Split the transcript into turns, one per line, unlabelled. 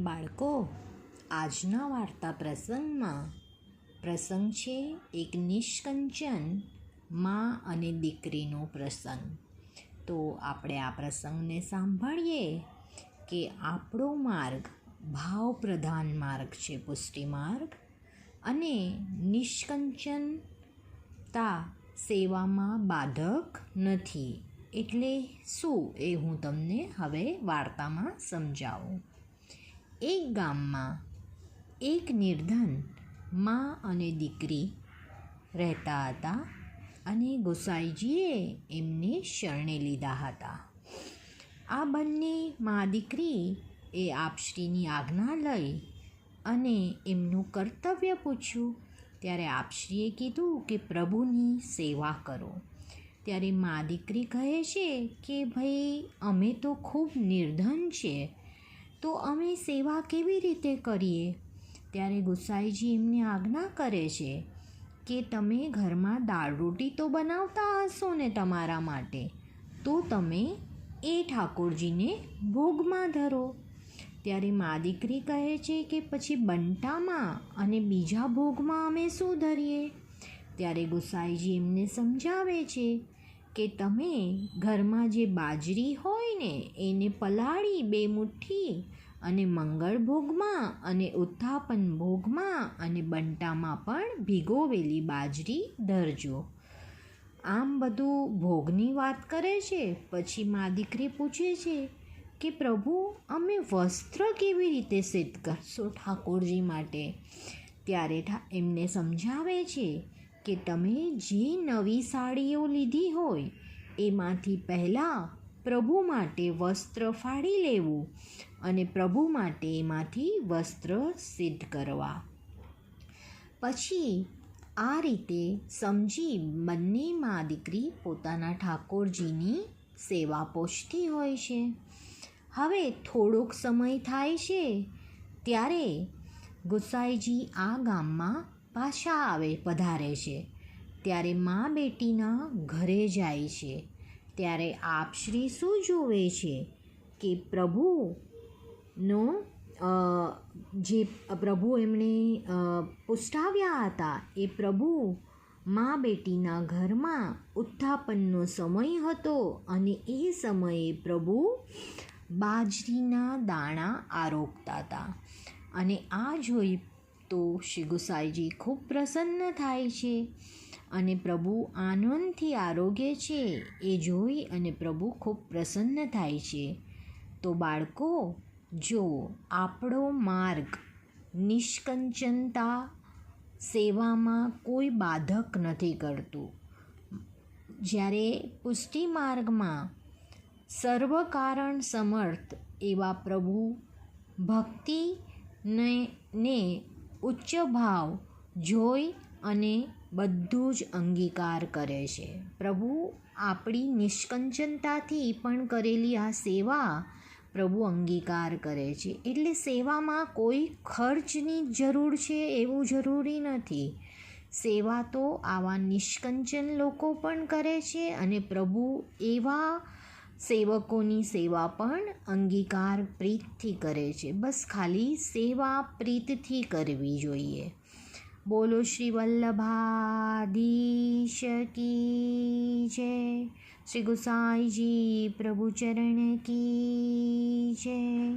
બાળકો, આજના વાર્તા પ્રસંગમાં પ્રસંગ છે એક નિષ્કંચન મા અને દીકરીનો પ્રસંગ. તો આપણે આ પ્રસંગને સાંભળીએ કે આપણો માર્ગ ભાવપ્રધાન માર્ગ છે, પુષ્ટિ માર્ગ અને નિષ્કંચનતા સેવામાં બાધક નથી. એટલે શું એ હું તમને હવે વાર્તામાં સમજાવું. એક ગામમાં એક નિર્ધન મા અને દીકરી રહેતા હતા અને ગોસાઈજીએ એમને શરણે લીધા હતા. આ બંને મા દીકરી એ આપશ્રીની આજ્ઞા લઈ અને એમનું કર્તવ્ય પૂછ્યું. ત્યારે આપશ્રીએ કીધું કે, પ્રભુની સેવા કરો. ત્યારે મા દીકરી કહે છે કે, ભાઈ, અમે તો ખૂબ નિર્ધન છે. તો અમે સેવા કેવી રીતે કરીએ? ત્યારે ગુસાઈજી એમને આજ્ઞા કરે છે કે તમે ઘરમાં દાળ રોટી તો બનાવતા હશો ને તમારા માટે, તો તમે એ ઠાકોરજીને ભોગમાં ધરો. ત્યારે મા દીકરી કહે છે કે પછી બંટામાં અને બીજા ભોગમાં અમે શું ધરીએ? ત્યારે ગુસાઈજી એમને સમજાવે છે કે તમે ઘરમાં જે બાજરી હોય ને, એને પલાળી બે મુઠ્ઠી અને મંગળ ભોગમાં અને ઉત્થાપન ભોગમાં અને બંટામાં પણ ભીગોવેલી બાજરી ધરજો. આમ બધું ભોગની વાત કરે છે, પછી મા દીકરી પૂછે છે કે, પ્રભુ, અમે વસ્ત્ર કેવી રીતે સિદ્ધ કરશો ઠાકોરજી માટે? ત્યારે એમને સમજાવે છે કે તમે જે નવી સાડીઓ લીધી હોય, એમાંથી પહેલાં પ્રભુ માટે વસ્ત્ર ફાડી લેવું અને પ્રભુ માટે એમાંથી વસ્ત્ર સિદ્ધ કરવા. પછી આ રીતે સમજી બંને મા દીકરી પોતાના ઠાકોરજીની સેવા પોષતી હોય છે. હવે થોડોક સમય થાય છે, ત્યારે ગુસાઈજી આ ગામમાં પાછા આવે, પધારે છે. ત્યારે મા બેટીના ઘરે જાય છે. ત્યારે આપશ્રી શું જોવે છે કે પ્રભુનો જે પ્રભુ એમણે પુષ્ટાવ્યા હતા એ પ્રભુ મા બેટીના ઘરમાં ઉત્થાપનનો સમય હતો અને એ સમયે પ્રભુ બાજરીના દાણા આરોગતા હતા. અને આ જોઈ તો શ્રી ગુસાઈજી ખૂબ પ્રસન્ન થાય છે અને પ્રભુ આનંદથી આરોગ્ય છે એ જોઈ અને પ્રભુ ખૂબ પ્રસન્ન થાય છે. તો બાળકો, જો આપણો માર્ગ નિષ્કંચનતા સેવામાં કોઈ બાધક નથી કરતું, જ્યારે પુષ્ટિ માર્ગમાં સર્વકારણ સમર્થ એવા પ્રભુ ભક્તિ ને ને ઉચ્ચ ભાવ જોઈ અને બધું જ અંગીકાર કરે છે. પ્રભુ આપણી નિષ્કંચનતાથી પણ કરેલી આ સેવા પ્રભુ અંગીકાર કરે છે. એટલે સેવામાં કોઈ ખર્ચની જરૂર છે એવું જરૂરી નથી. સેવા તો આવા નિષ્કંચન લોકો પણ કરે છે અને પ્રભુ એવા સેવકોની સેવા પણ અંગીકાર પ્રીતથી કરે છે. બસ ખાલી સેવા પ્રીતથી કરવી જોઈએ. બોલો શ્રી વલ્લભાધીશ કી જય. શ્રી ગુસાઈજી પ્રભુ ચરણ કી જય.